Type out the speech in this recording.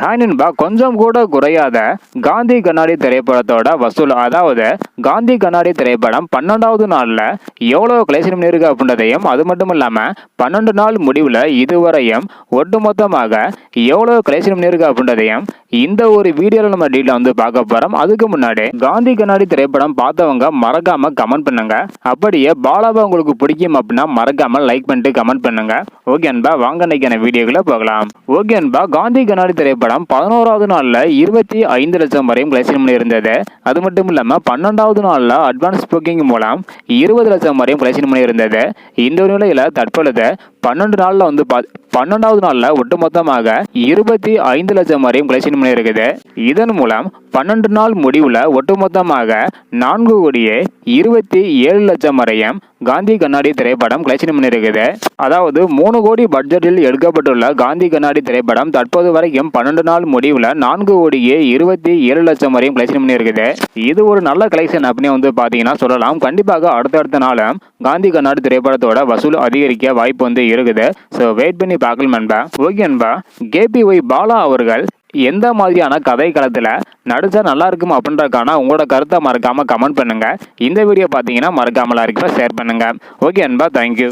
Hi நண்பா கொஞ்சம் கூட குறையாத காந்தி கண்ணாடி திரைப்படத்தோட வசூல். அதாவது காந்தி கண்ணாடி திரைப்படம் பன்னெண்டாவது நாளில் எவ்வளோ கலெக்ஷன் பண்ணியிருக்கு அப்படின்றதையும் அது மட்டும் இல்லாமல் பன்னெண்டு நாள் முடிவில் இதுவரையும் ஒட்டுமொத்தமாக எவ்வளோ கலெக்ஷன் பண்ணியிருக்கு அப்படின்றதையும் இந்த ஒரு வீடியோவில் நம்ம டீட்டெயில் வந்து பார்க்க போகிறோம் அதுக்கு முன்னாடி காந்தி கண்ணாடி திரைப்படம் பார்த்தவங்க மறக்காம கமெண்ட் பண்ணுங்க. அப்படியே பாலாவை உங்களுக்கு பிடிக்கும் அப்படின்னா மறக்காம லைக் பண்ணிட்டு கமெண்ட் பண்ணுங்க. ஓகே அன்பா வாங்க அன்னைக்கான வீடியோக்குள்ள போகலாம். ஓகே அன்பா காந்தி கண்ணாடி திரைப்படம் பதினோராவது நாளில் இருபத்தி ஐந்து லட்சம் வரையும் கலெக்ஷன் பண்ணி இருந்தது. அது மட்டும் இல்லாமல் பன்னெண்டாவது நாளில் அட்வான்ஸ் புக்கிங் மூலம் இருபது லட்சம் வரையும் கலெக்ஷன் பண்ணி இருந்தது. இந்த ஒரு நிலையில் தற்பொழுது பன்னெண்டு நாளில் வந்து பா பன்னெண்டாவது நாளில் ஒட்டுமொத்தமாக இருபத்தி ஐந்து லட்சம் வரையும் கலெக்ஷன் பண்ணியிருக்குது இதன் மூலம் பன்னெண்டு நாள் முடிவில் ஒட்டுமொத்தமாக நான்கு கோடியே இருபத்தி ஏழு லட்சம் வரையும் காந்தி கண்ணாடி திரைப்படம் கலெக்ஷன் பண்ணியிருக்குது அதாவது மூணு கோடி பட்ஜெட்டில் எடுக்கப்பட்டுள்ள காந்தி கண்ணாடி திரைப்படம் தற்போது வரைக்கும் பன்னெண்டு நாள் முடிவில் நான்கு கோடியே இருபத்தி ஏழு லட்சம் வரையும் கலெக்ஷன் பண்ணியிருக்குது இது ஒரு நல்ல கலெக்ஷன் அப்படின்னு வந்து பார்த்தீங்கன்னா சொல்லலாம். கண்டிப்பாக அடுத்தடுத்த நாளும் காந்தி கண்ணாடி திரைப்படத்தோட வசூல் அதிகரிக்க வாய்ப்பு வந்து இருக்குது. ஸோ வெயிட் பண்ணி பார்க்கலாம் நண்பா ஓகே நண்பா கேபி ஒய் பாலா அவர்கள் எந்த மாதிரியான கதை களத்தில் நடிச்சா நல்லா இருக்கும் அப்படின்றக்கான உங்களோட கருத்தை மறக்காம கமெண்ட் பண்ணுங்க. இந்த வீடியோ பார்த்தீங்கன்னா மறக்காமலாம் இருக்க ஷேர் பண்ணுங்க. ஓகே அன்பா தேங்க்யூ